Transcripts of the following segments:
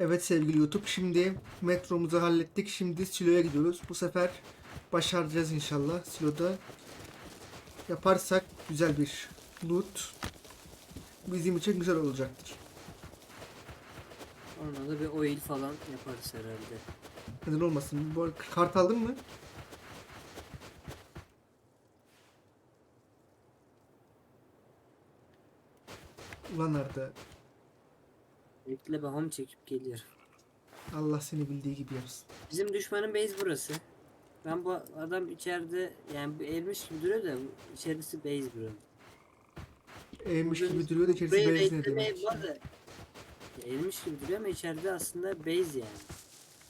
Evet sevgili YouTube şimdi metromuzu hallettik. Şimdi siloya gidiyoruz. Bu sefer başaracağız inşallah. Siloda yaparsak güzel bir loot bizim için güzel olacaktır. Ona da bir oil falan yaparız herhalde. Neden olmasın? Bu arada kart aldın mı? Ulan Arda. Bekle ben home çekip geliyorum. Allah seni bildiği gibi yapsın. Bizim düşmanın base burası. Ben bu adam içeride yani bu elmiş gibi duruyor da içerisi base buranın. Eğmiş gibi duruyor da içerisi burayı beyaz ne demek? elmiş gibi duruyor ama içeride aslında base yani.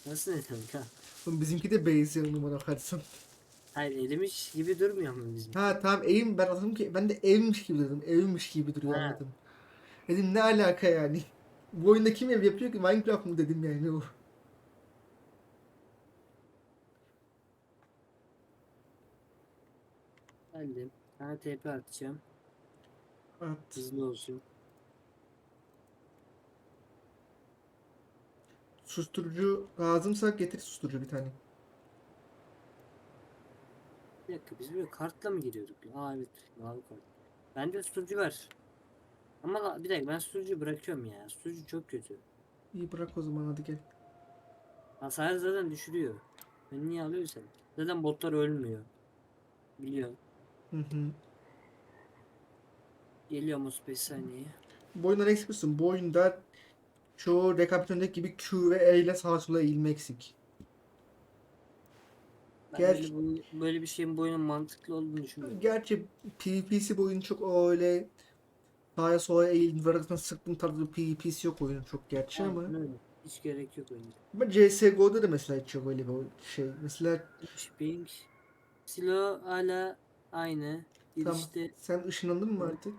Nasıl ne demek ha? Oğlum bizimki de beyaz ya numara bakarsan. Hayır elmiş gibi durmuyor mu bizim? Ha tamam evim ben anladım ki ben de evmiş gibi dedim. Evmiş gibi duruyor Ha. anladım. Dedim ne alaka yani? Bu oyunda kim ev yapıyor ki Minecraft mı dedim yani o. Geldim. Sana TP atacağım. At. Hızlı olsun. Susturucu lazımsa getir susturucu bir tane. Bir dakika biz böyle kartla mı giriyorduk? Aa evet mavi kart. Bende susturucu var. Ama bir dakika ben susturucuyu bırakıyorum ya. Susturucu çok kötü. İyi bırak o zaman hadi gel. Hasar zaten düşürüyor. Ben niye alıyorsam? Zaten botlar ölmüyor. Biliyorum. Hı hı. Geliyorum 35 saniye. Bu oyundan eksik misin? Bu oyunda çoğu rekabetindeki gibi Q ve E ile sağa sola eğilme eksik. Ben Gerçi- böyle, böyle bir şeyin bu oyunun mantıklı olduğunu düşünmüyorum. Gerçi PvP'si bu oyun çok öyle sağa sola ve arasında sıktığın tarzı PvP'si yok oyunun çok gerçi ama. Aynen öyle. Hiç gerek yok oyunda. Ama CSGO'da da mesela hiç yok öyle bir şey. Mesela Ping. Silo hala aynı. Tamam. Girişte sen ışınlandın mı artık?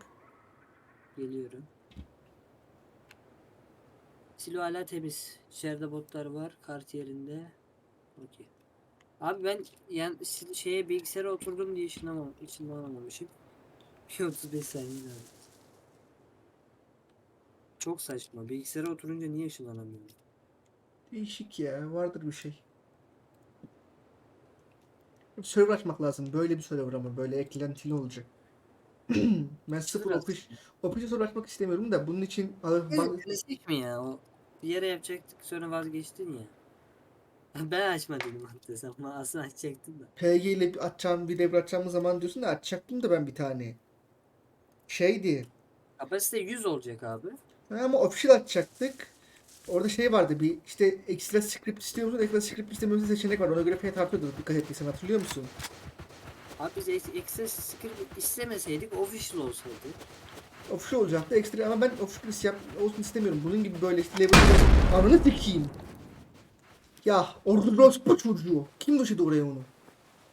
geliyorum. Silo hala temiz. İçeride botlar var. Kart yerinde. Okey. Abi ben yan sil- şeye bilgisayara oturdum diye ışınlamam, ışınlanamamışım. Bir 35 saniye lazım. Çok saçma. Bilgisayara oturunca niye ışınlanamıyorum? Değişik ya. Vardır bir şey. Server açmak lazım. Böyle bir server ama böyle eklentili olacak. ben sıfır ofis ofis server açmak istemiyorum da bunun için Klasik mi ya o? Bir yere yapacaktık sonra vazgeçtin ya. Ben açmadım hatta ama aslında açacaktım da. PG ile bir açacağım bir devre açacağımız zaman diyorsun da açacaktım da ben bir tane. Şeydi. Kapasite 100 olacak abi. Ama official açacaktık. Orada şey vardı bir işte ekstra script istiyor musun? Ekstra script istemiyorsun seçenek var. Ona göre fiyat artıyordu. Dikkat ettiysen hatırlıyor musun? Abi biz Access script istemeseydik official olsaydı. Official olacaktı ekstra ama ben official yap olsun istemiyorum. Bunun gibi böyle işte level'ı ananı sikeyim. Ya orada bu çocuğu. Kim döşedi oraya onu?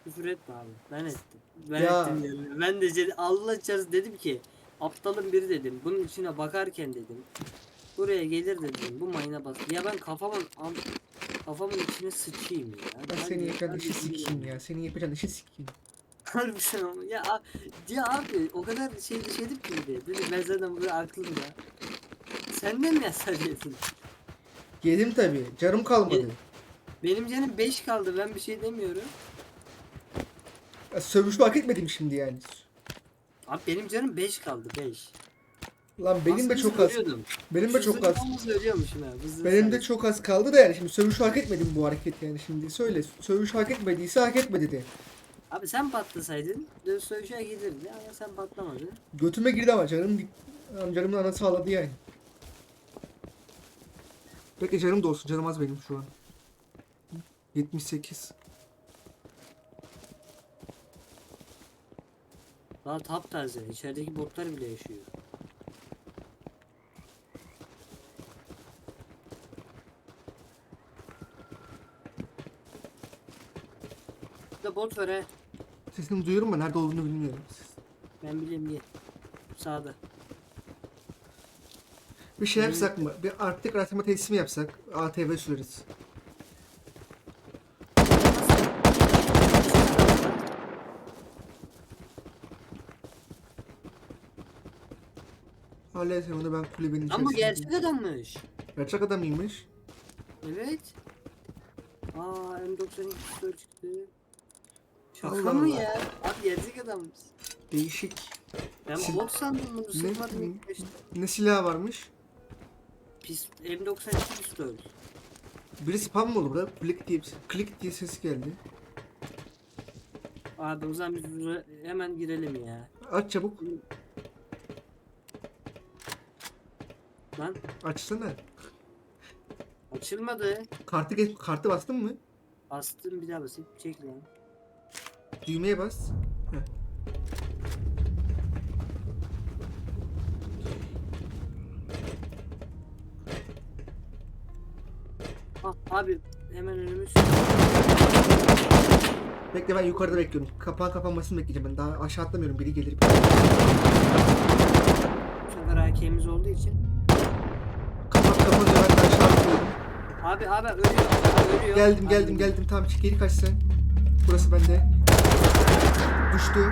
Küfür etme abi. Ben ettim. Ben Ya. ettim yani. Ben de Allah çarşı dedim ki aptalın biri dedim. Bunun içine bakarken dedim. Buraya gelir dedim. Bu mayına bas. Ya ben kafamın am- kafamın içine sıçayım ya. Ben Hadi- seni hadi işi sikeyim ya. Seni yapacağın işi sikeyim. Harbiden ama ya, ya abi o kadar şey düşündüm ki bir de. Ben zaten burada aklımda. Senden mi yasalayacaksın? Yedim tabi. Canım kalmadı. Benim canım 5 kaldı ben bir şey demiyorum. Ya, sövüşü hak etmedim şimdi yani. Abi benim canım 5 kaldı 5. Lan benim de çok az. Benim de çok az. Benim de çok az kaldı da yani şimdi sövüşü hak etmedim bu hareket yani şimdi söyle. Sövüşü hak etmediyse hak etmedi de. Abi sen patlasaydın sövüşe gelirdi ama sen patlamadın. Götüme girdi ama canım canımın anası ağladı yani. Peki canım da olsun canım az benim şu an. 78. Daha taptaze. İçerideki botlar bile yaşıyor. Burada bot var he. Sesini duyuyorum ama nerede olduğunu bilmiyorum. Ben bileyim diye. Sağda. Bir şey Hmm. yapsak mı? Bir artık araştırma tesisi mi yapsak? ATV süreriz. Ama Halledin onu ben kulübenin Ama içerisinde. gerçek adammış. Gerçek adam mıymış? Evet. Aa M92 pistol çıktı. Şaka Allah mı Allah. ya? Abi gerçek adammış. Değişik. Ben Sil- bot sandım bunu sıkmadım Ne, ilk başta. ne silah varmış? Pis, M92 pistol. Biri spam mı oldu burada? Klik diye, klik diye ses geldi. Abi o zaman biz hemen girelim ya. Aç çabuk. Lan Açsana. açılmadı. Kartı geç, kartı bastın mı? Bastım bir daha basayım. Çek lan. Düğmeye bas. Heh. Ah, abi hemen önümüz. Bekle ben yukarıda bekliyorum. Kapağın kapanmasını bekleyeceğim ben. Daha aşağı atlamıyorum. Biri gelir. Bu sefer AK'miz olduğu için. Kapanıyor. Ben de aşağı atlıyorum. Ölüyor. Ölüyor. Geldim geldim geldim. Tamam çık geri kaç sen. Burası bende. Düştü.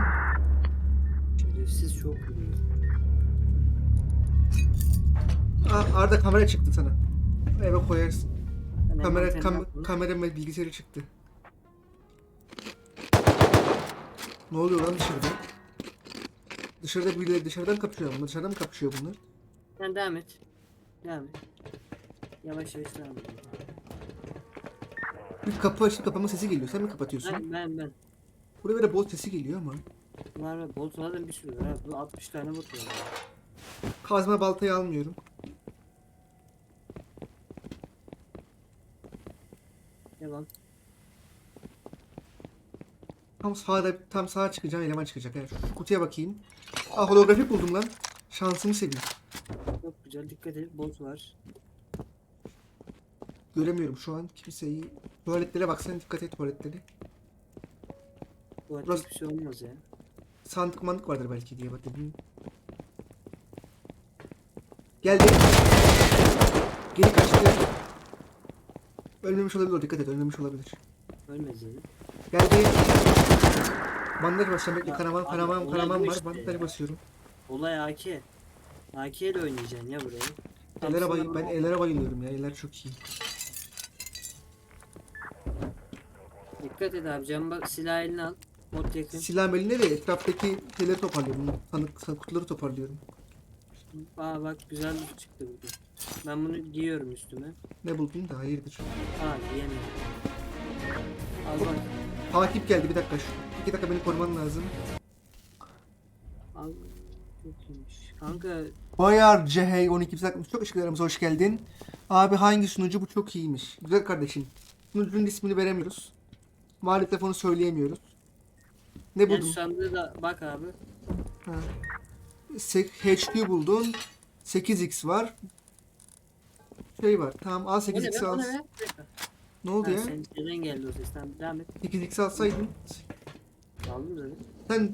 Şerefsiz çok vuruyor. Aa, Arda kamera çıktı sana. Eve koyarsın. Ben Kamera kam attım. kamera ve bilgisayarı çıktı. Ne oluyor lan dışarıda? Dışarıda birileri dışarıdan kapışıyor bunlar. Dışarıdan mı kapışıyor bunlar? Sen devam et. Devam et. Yavaş yavaş devam et. Bir kapı açıp kapama sesi geliyor. Sen mi kapatıyorsun? Ben ben ben. Buraya böyle bot sesi geliyor ama. Var var. Bolt zaten bir sürü var. Bu 60 tane bot var. Kazma baltayı almıyorum. Devam. Tam sağda tam sağa çıkacağım eleman çıkacak. Yani şu kutuya bakayım. Ah holografik buldum lan. Şansımı seveyim. Çok güzel. Dikkat et. Bot var. Göremiyorum şu an kimseyi. Tuvaletlere baksana dikkat et tuvaletlere. Bu Burası- hiçbir şey olmaz ya. Sandık mandık vardır belki diye bakıyorum. Geldi. Geri kaçtı. Ölmemiş olabilir o dikkat et ölmemiş olabilir. Ölmez yani. Geldi. Bandaj basacağım bekle Ya, kanaman abi, kanaman olay kanaman bu var işte bandaj ya. basıyorum. Olay AK. AK ile oynayacaksın ya burayı. Ellere sana bay ben ellere bayılıyorum ya eller çok iyi. Dikkat et abi. Bak silah eline al. Bot yakın. Silah eline de etraftaki şeyleri toparlıyorum. Sandık kutuları toparlıyorum. Aa bak güzel bir çıktı burada. Ben bunu giyiyorum üstüme. Ne buldun da hayırdır. Aa giyemiyorum. Al bak. Takip geldi bir dakika şu. İki dakika beni koruman lazım. Al. Çok iyiymiş. Kanka Bayar CH 1260 çok ışıklarımıza hoş geldin. Abi hangi sunucu bu çok iyiymiş. Güzel kardeşim. Sunucunun ismini veremiyoruz. Maalesef onu söyleyemiyoruz. Ne buldun? sandığı da bak abi. Ha. Se- HQ buldun. 8x var. Şey var. Tamam al O ne 8x be? O al. ne oldu Ha, ya? Senin neden geldi o ses? Tamam devam et. 8x alsaydın. Aldım zaten. Sen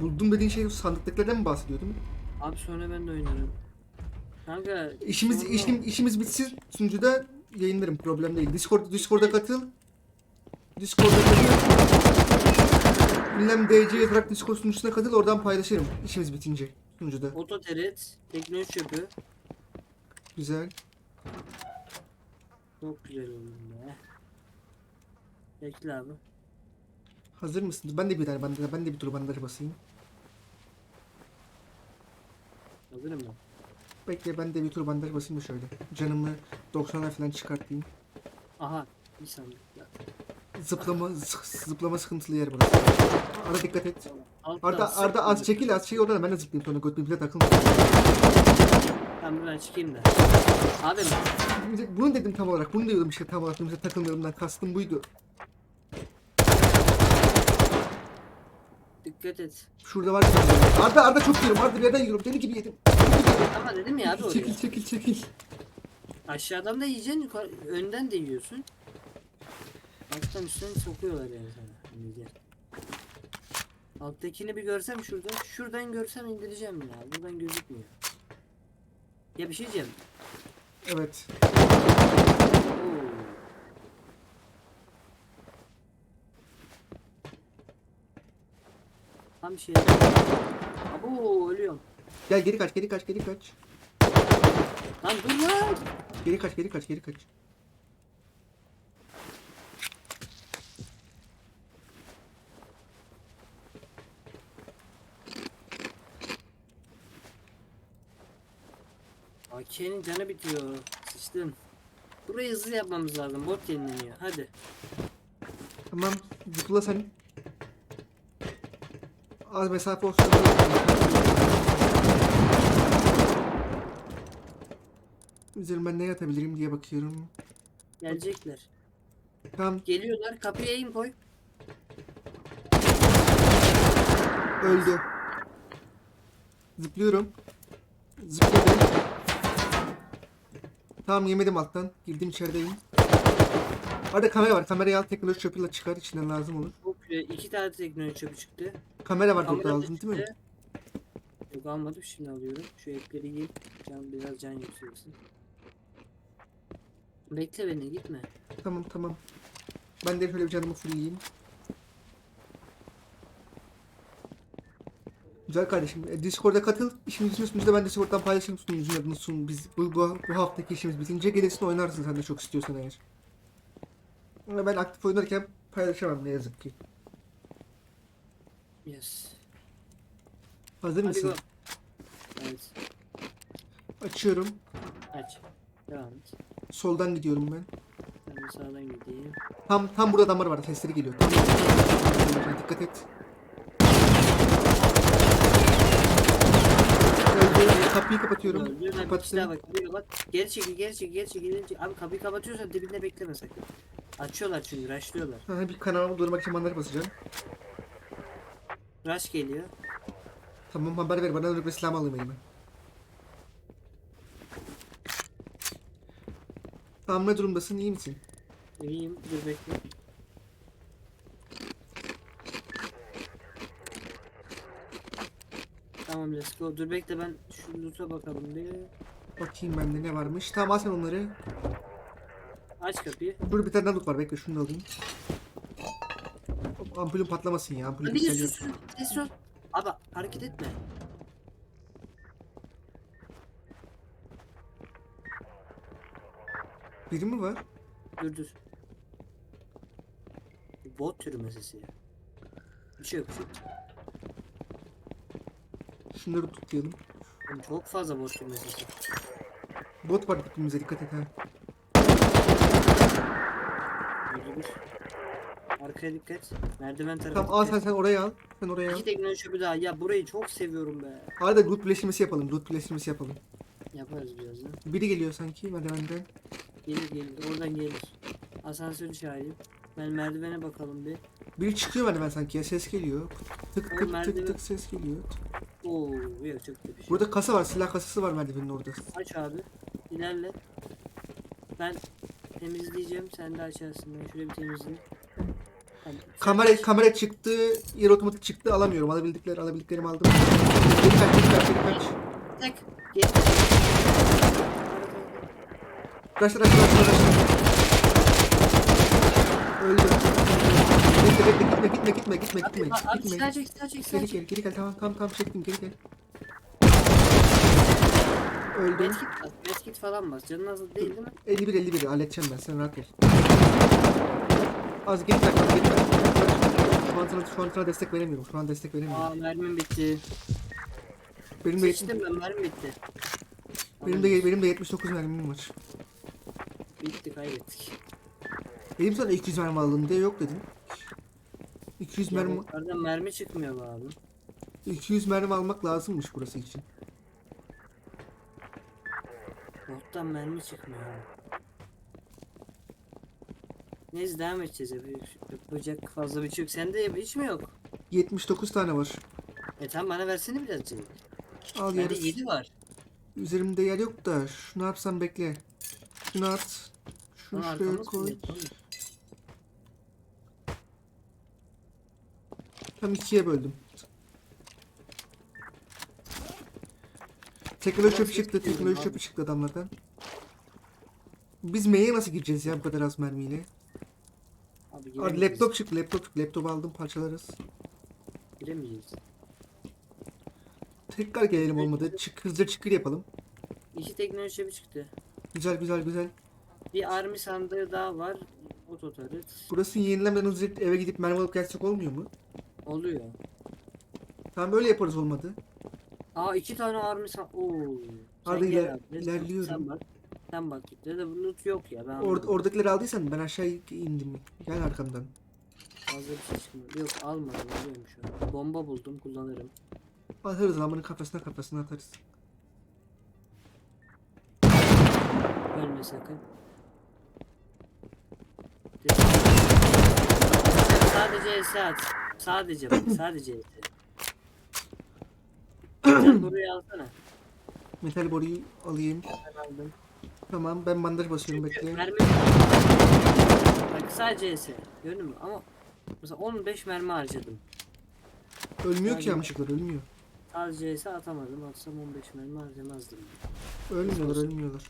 buldum dediğin şey sandıktakilerden mi bahsediyordun? Abi sonra ben de oynarım. Kanka İşimiz işim, işimiz bitsin sunucuda yayınlarım problem değil. Discord Discord'a katıl. Discord'a katıl. Ünlem DC yazarak Discord sunucusuna katıl oradan paylaşırım işimiz bitince sunucuda. Ototeret, teknoloji çöpü. Güzel. Çok güzel oldu be. Bekle abi. Hazır mısın? Ben de bir tane bandaj, ben de bir tur bandaj basayım. Hazırım ben. Bekle ben de bir tur bandaj basayım da şöyle. Canımı 90'a falan çıkartayım. Aha bir sandık. Ya, Zıplama zı- zıplama sıkıntılı yer burası. Arda dikkat et. Altta Arda sık- Arda az çekil az şey oradan ben de zıplayayım sonra göt birbirine takılma. Ben buradan çıkayım da. Abi Bunu dedim tam olarak. Bunu diyordum işte tam olarak. Birbirimize takılmayalımdan kastım buydu. Dikkat et. Şurada var. Arda Arda çok yiyorum. Arda bir yerden yiyorum. Deli gibi yedim. Ama dedim ya abi oraya. Çekil çekil çekil. Aşağıdan da yiyeceksin, yukarı, önden de yiyorsun. Alttan üstten sokuyorlar yani sana. Şimdi gel. Alttakini bir görsem şurada. Şuradan görsem indireceğim ya. Buradan gözükmüyor. Ya bir şey diyeceğim. Evet. Oo. Tam şey. Abo ölüyorum. Gel geri kaç geri kaç geri kaç. Lan dur lan. Geri kaç geri kaç geri kaç. AK'nin canı bitiyor. Sıçtım. Burayı hızlı yapmamız lazım. Bot yenileniyor. Hadi. Tamam. Zıpla sen. Az mesafe olsun. Üzerimden ne atabilirim diye bakıyorum. Gelecekler. Tamam Geliyorlar. Kapıya in koy. öldü. Zıplıyorum. Zıpladım. Tamam yemedim alttan. Girdim içerideyim. Orada kamera var. Kamerayı al teknoloji çöpüyle çıkar. içinden lazım olur. Güzel. İki tane teknoloji çöpü çıktı. Kamera var da aldın değil mi? Yok almadım şimdi alıyorum. Şu ipleri giy. Can biraz can yükselsin. Bekle beni gitme. Tamam tamam. Ben de şöyle bir canımı fullleyeyim. Güzel kardeşim. E, Discord'a katıl. İşimizin üstünde ben Discord'dan paylaşırım sunucunun adını sun. Biz, bu, bu, bu haftaki işimiz bitince gelirsin oynarsın sen de çok istiyorsan eğer. Ama ben aktif oynarken paylaşamam ne yazık ki. Yes. Hazır Hadi mısın? go. Evet. Açıyorum. Aç. Devam et. Soldan gidiyorum ben. Ben de sağdan gideyim. Tam tam burada adamlar var. Sesleri geliyor. Tam. Dikkat et. Öldü. Kapıyı kapatıyorum. Öldü. Ben bir kişi Kapattım. daha bak. Bir bak. Geri çekil, geri çekil, geri çekil, geri çekil. Abi kapıyı kapatıyorsan dibinde bekleme sakın. Açıyorlar çünkü, rushlıyorlar. Ha, bir kanalıma durmak için bandaj basacağım. Rush geliyor. Tamam haber ver bana bir silah alayım elime. Tamam ne durumdasın iyi misin? İyiyim, dur bekle. Tamam let's go. Dur bekle ben şu loot'a bakalım bir. Bakayım bende ne varmış. Tamam al sen onları. Aç kapıyı. Burada bir tane daha loot var bekle şunu da alayım. Ampulün patlamasın ya ampulün Hadi git yükseliyor. sus sus. Ses ol. Abi hareket etme. Biri mi var? Dur dur. Bot türü meselesi ya. Bir şey yok. bir şey yok. Şunları tutlayalım. Oğlum Çok fazla bot türü meselesi. Bot var dibimize dikkat et ha. Dur. Arkaya dikkat. Merdiven tarafı. Tamam al sen sen oraya al. Sen oraya al. İki teknoloji çöpü daha. Ya burayı çok seviyorum be. Arada loot birleştirmesi yapalım. Loot birleştirmesi yapalım. Yaparız birazdan. Biri geliyor sanki merdivenden. Gelir gelir. Oradan gelir. Asansörü çağırayım. Ben merdivene bakalım bir. Biri çıkıyor merdiven sanki ya ses geliyor. Tık tık tık merdiven- tık ses geliyor. Oo, yok çok kötü bir şey. Burada kasa var silah kasası var merdivenin orada. Aç abi. İlerle. Ben temizleyeceğim. Sen de açarsın. Ben şöyle bir temizleyeyim. Sen Kamera kamera çıktı, yer otomatik çıktı alamıyorum. Alabildikler alabildiklerimi aldım. Geri kaç, geri kaç, geri kaç. Tek. Kaç, kaç, kaç, kaç. Öldü. Bekle, bekle, gitme, gitme, gitme, gitme, gitme, Abi, abi gitme. çek, silah çek, silah Geri gel, geri gel, tamam, tamam, tamam, çektim, geri gel. Öldü. Medkit medkit falan bas. Canın az değil değil mi? 51, 51, halledeceğim ben, sen rahat ol. Az geri kaç, geri kaç. Şu an sana, şu an sana destek veremiyorum, şu an destek veremiyorum. Aa mermim bitti. Benim de, Sıçtım ben mermim bitti. benim de, benim de 79 mermim var. Bitti kaybettik. Benim sana 200 mermi aldım diye yok dedim. 200 mermi Yavuklardan mermi çıkmıyor be abi. 200 mermi almak lazımmış burası için. Bottan mermi çıkmıyor abi. Neyse devam edeceğiz. Yapacak, yapacak fazla bir şey yok. Sende yap- hiç mi yok? 79 tane var. E tamam bana versene birazcık. Al Bende yarısı. 7 var. Üzerimde yer yok da şunu yapsam bekle. Şunu at. Şunu Lan şuraya arkamız mı koy. oğlum? Tam ikiye böldüm. Teknoloji çöpü çıktı. Teknoloji çöpü çıktı adamlardan. Biz M'ye nasıl gireceğiz ya bu kadar az mermiyle? Abi Abi laptop çıktı. Laptop çıktı. Laptopu aldım parçalarız. Giremeyiz. Tekrar gelelim olmadı. Çık, hızlıca çıkır yapalım. İki teknoloji çöpü çıktı. Güzel güzel güzel. Bir army sandığı daha var. Ototarıt. Burası yenilenmeden hızlıca eve gidip mermi alıp gelsek olmuyor mu? Oluyor. Tamam böyle yaparız olmadı. Aa iki tane army san... Oo. Sen Arda gel iler- abi, ilerliyorum. Sen bak. Sen bak git. de bu loot yok ya. Ben Or anladım. oradakileri aldıysan ben aşağı indim. Gel arkamdan. Fazla bir şey çıkmadı. Yok almadım alıyorum şu an. Bomba buldum kullanırım. Atarız lan bunun kafasına kafasına atarız. Ölme sakın. Sadece ES at. Sadece bak sadece ES. Sen burayı alsana. Metal boruyu alayım. Ben aldım. Tamam ben bandaj basıyorum bekle. Mermi. Bak sadece ES. Gördün mü? Ama mesela 15 mermi harcadım. Ölmüyor ki Sadece- yanlışlıkla ölmüyor. Sadece ES atamadım. Atsam 15 mermi harcamazdım. Ölmüyorlar ölmüyorlar.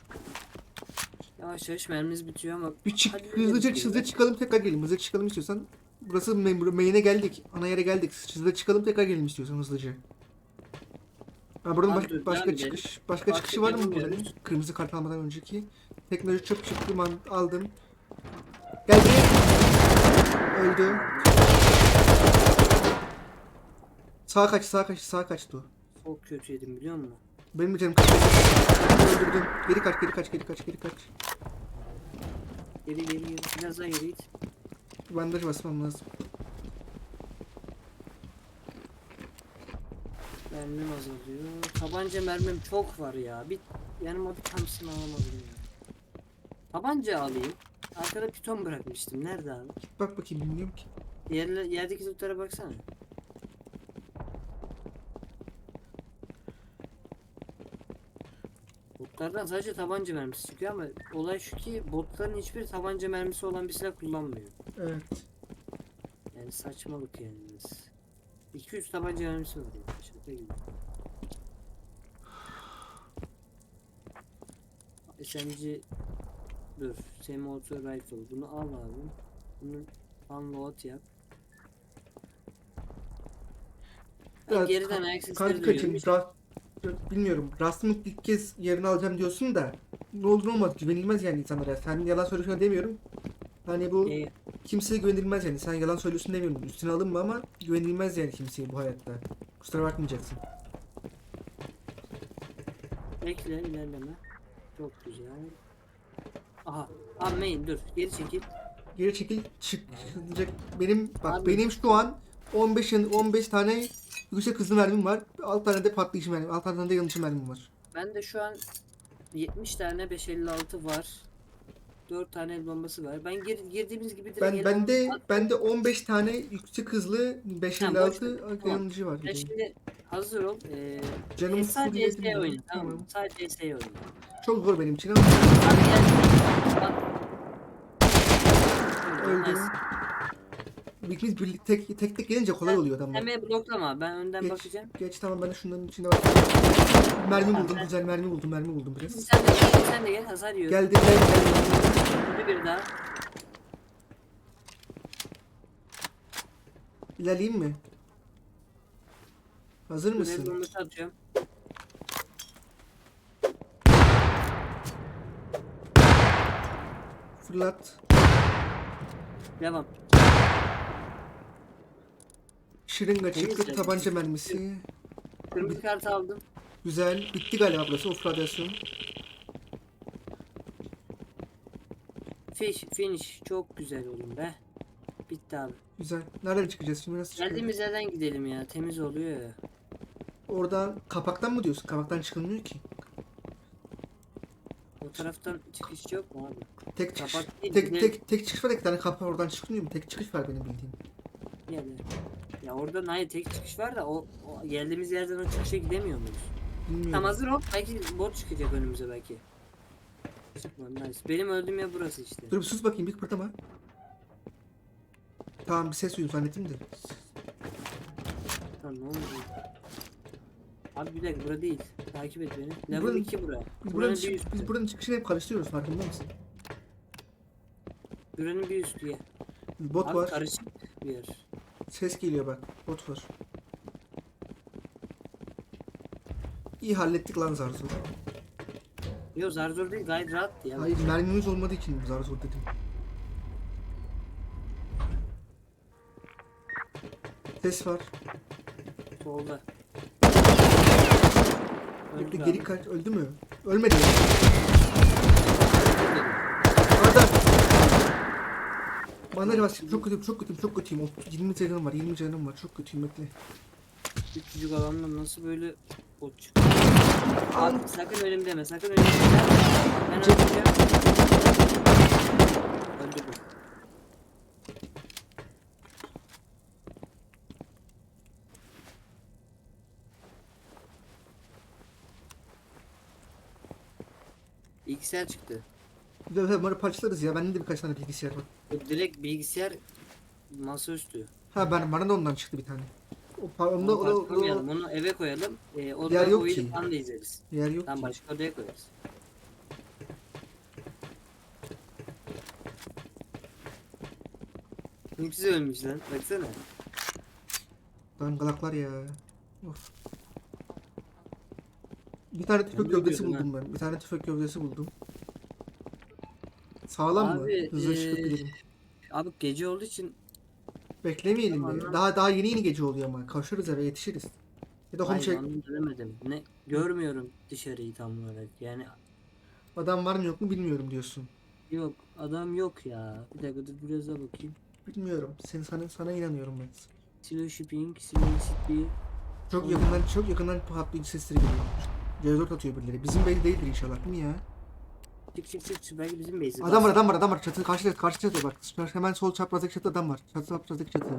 Yavaş yavaş mermimiz bitiyor ama Bir çık Hadi hızlıca gidelim. hızlıca çıkalım tekrar gelelim. Hızlıca çıkalım istiyorsan. Burası main, main'e geldik. Ana yere geldik. Hızlıca çıkalım tekrar gelelim istiyorsan hızlıca. Ha buradan Abi başka çıkış başka Başka çıkışı var mı buranın? Kırmızı kart almadan önceki. Teknoloji çöp çıktı man aldım. Geldi. Öldü. Sağa kaç, sağa kaç, sağa kaçtı o. çok kötü yedim biliyor musun? Benim canım kaçtı. Öldürdüm. Geri kaç, geri kaç, geri kaç, geri kaç. Geri geri geri. Biraz daha geri git. Bandaj basmam lazım. Mermim azalıyor. Tabanca mermim çok var ya. Bir yanıma bir tanesini alamadım ya. Tabanca alayım. Arkada piton bırakmıştım. Nerede abi? Bak bakayım bilmiyorum ki. Yerle, yerdeki lootlara baksana. Botlardan sadece tabanca mermisi çıkıyor ama olay şu ki botların hiçbir tabanca mermisi olan bir silah kullanmıyor. Evet. Yani saçmalık yani. 200 tabanca mermisi var ya. SMG dur. Semi-auto rifle. Bunu al abi. Bunu unload yap. Ya, geriden ayak sesleri duyuyorum. Ra- bilmiyorum. Rastımı ilk kez yerini alacağım diyorsun da ne olur olmaz güvenilmez yani insanlara. Sen yalan söylüyorsun demiyorum. Hani bu Ee, kimseye güvenilmez yani. Sen yalan söylüyorsun demiyorum. Üstüne alınma ama güvenilmez yani kimseye bu hayatta. Kusura bakmayacaksın. bekle ilerleme. Çok güzel. Aha. Abi main dur. Geri çekil. Geri çekil çık. çıkacak. Benim bak Abi- benim şu an 15 yan- 15 tane yüksek hızlı mermim var. 6 tane de patlayıcı mermim. 6 tane de yanıcı mermim var. Ben de şu an 70 tane 556 var. 4 tane el bombası var. Ben gir, girdiğimiz gibi direkt Ben el bende bombası bende 15 tane yüksek hızlı 556 Tamam, boş ver. yanıcı var. Dedim. şimdi hazır ol. Ee, Canım e, sadece fullledim SE dedim. oyna tamam mı? Sadece SE oyna. Çok zor benim için ama Abi gel. Öldüm. Nice. İkimiz birlik tek tek tek gelince kolay oluyor adamlar. Sen beni bloklama. Ben önden Geç, bakacağım. geç tamam ben de şunların içinde bak. Mermi buldum güzel mermi buldum mermi buldum biraz. Sen de gel. Sen de gel. Hasar yiyorum. Geldi gel gel. Bir bir daha. İlerleyeyim mi? Hazır mısın? bombası atıyorum. Fırlat. Devam. Şırınga çıktı tabanca mermisi. Kırmızı kart aldım. Güzel. Bitti galiba burası. Of radyasyon. Fish, finish. Çok güzel oğlum be. Bitti abi. Güzel. Nereden çıkacağız şimdi? Nasıl çıkacağız? Geldiğimiz yerden gidelim ya. Temiz oluyor ya. Oradan kapaktan mı diyorsun? Kapaktan çıkılmıyor ki. O taraftan çıkış yok mu abi? Tek çıkış. Kapak değil, tek, tek, tek çıkış var. iki tane kapı oradan çıkmıyor mu? Tek çıkış var benim bildiğim. Yani. Ya oradan hayır tek çıkış var da o, o geldiğimiz yerden o çıkışa gidemiyor muyuz? Bilmiyorum. Tam hazır ol. Belki bot çıkacak önümüze belki. Nice. Benim öldüğüm yer burası işte. Dur bir sus bakayım bir kıpırdama. Tamam bir ses duydum zannettim de. Tamam ne oldu? Abi bir dakika bura değil. Takip et beni. Level Buranın- 2 bura. Biz Buranın buranın, bir üstü. biz buranın çıkışını hep karıştırıyoruz farkında mısın? Buranın bir üstü ya. Bot Abi var. karışık bir yer. Ses geliyor bak. Bot var. İyi hallettik lan zar zor. Yo zar zor değil gayet rahattı ya. Hayır mermimiz olmadığı için zar zor dedim. Ses var. Solda. Öldü Bekle abi. geri kaç. Öldü mü? Ölmedi. Arda. Bana bak çok kötüyüm çok kötüyüm çok kötüyüm. Otuz- 20 canım var 20 canım var çok kötüyüm bekle. Küçücük adamla nasıl böyle bot çıktı? Abi sakın ölüm deme sakın ölüm deme. Ben Çek. öleceğim. Öldü bu. Bilgisayar çıktı. Güzel güzel bunları parçalarız ya. Bende de birkaç tane bilgisayar var. Direkt bilgisayar masaüstü. Ha ben bana da ondan çıktı bir tane. O par onda Onu o, o, parçalamayalım, onu eve koyalım. Ee, Yer orada yok oyunu ki. da izleriz. yer yok ki. başka odaya koyarız. Güzel ölmüş lan. Baksana. Dangalaklar ya. Of. Bir tane tüfek gövdesi buldum ben. Bir tane tüfek gövdesi buldum. Sağlam mı? Abi, Hızlı çıkıp eee, gidelim. Abi gece olduğu için Beklemeyelim lan. Daha daha yeni yeni gece oluyor ama. Koşarız eve yetişiriz. Ya da home hayır check. onu demedim. Ne görmüyorum dışarıyı tam olarak. Yani Adam var mı yok mu bilmiyorum diyorsun. yok adam yok ya. Bir dakika dur biraz daha bakayım. Bilmiyorum. Sen sana sana inanıyorum ben. Silo shipping, silo city. Çok yakından çok yakından patlayıcı sesleri geliyor. C4 atıyor birileri. Bizim belli değildir inşallah değil mi ya? Çık çık çık çık. belki bizim base'i. Adam var adam var adam var. Çatı karşı karşı çatı bak. Hemen sol çaprazdaki çatı adam var. Çatı çaprazdaki çatı.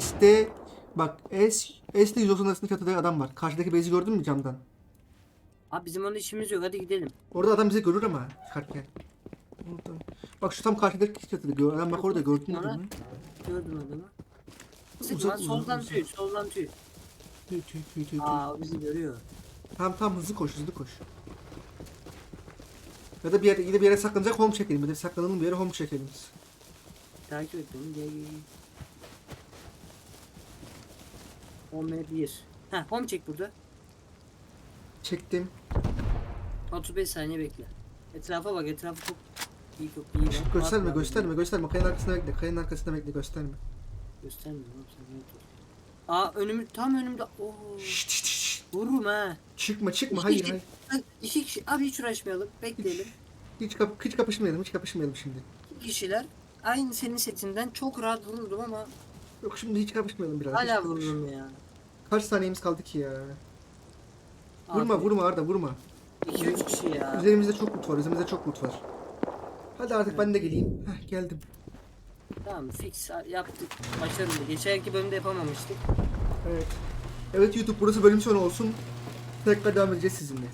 S'de bak S S ile 190 arasında çatıda adam var. Karşıdaki base'i gördün mü camdan? Abi bizim onda işimiz yok hadi gidelim. Orada adam bizi görür ama çıkarken. Orada. Bak şu tam karşıdaki çatıda gör. Adam bak orada gördün mü adamı? Gördüm adamı. Sıkma uzak, soldan uzak. tüy soldan tüy. Tüy tüy tüy tüy. tüy. Aa o bizi görüyor. Tamam tamam hızlı koş hızlı koş. Ya da bir yere, da bir yere saklanacak home çekelim. Ya da saklanalım bir yere home çekelim. Takip et beni gel gel gel. Home 1. Heh home çek burada. Çektim. 35 saniye bekle. Etrafa bak etrafı çok iyi çok iyi. bak. Gösterme gösterme gösterme. Kayanın arkasında bekle. Kayanın arkasında bekle gösterme. Dur. Aa önümü tam önümde. Oo. Şşt şşt. Vururum ha. Çıkma çıkma İki hayır hayır. İki kişi. Abi hiç uğraşmayalım. Bekleyelim. Hiç, kap hiç kapışmayalım hiç kapışmayalım şimdi. İki kişiler. Aynı senin setinden çok rahat vururdum ama Yok şimdi hiç kapışmayalım biraz. hiç hala kapış- vururum ya. Kaç saniyemiz kaldı ki ya? Vurma Abi, vurma Arda vurma. 2-3 kişi ya. Üzerimizde çok loot var üzerimizde çok loot var. Hadi artık ben de geleyim. Heh geldim. Tamam fix yaptık. Başarılı. Geçenki bölümde yapamamıştık. Evet. Evet YouTube burası bölüm sonu olsun. Tekrar devam edeceğiz sizinle.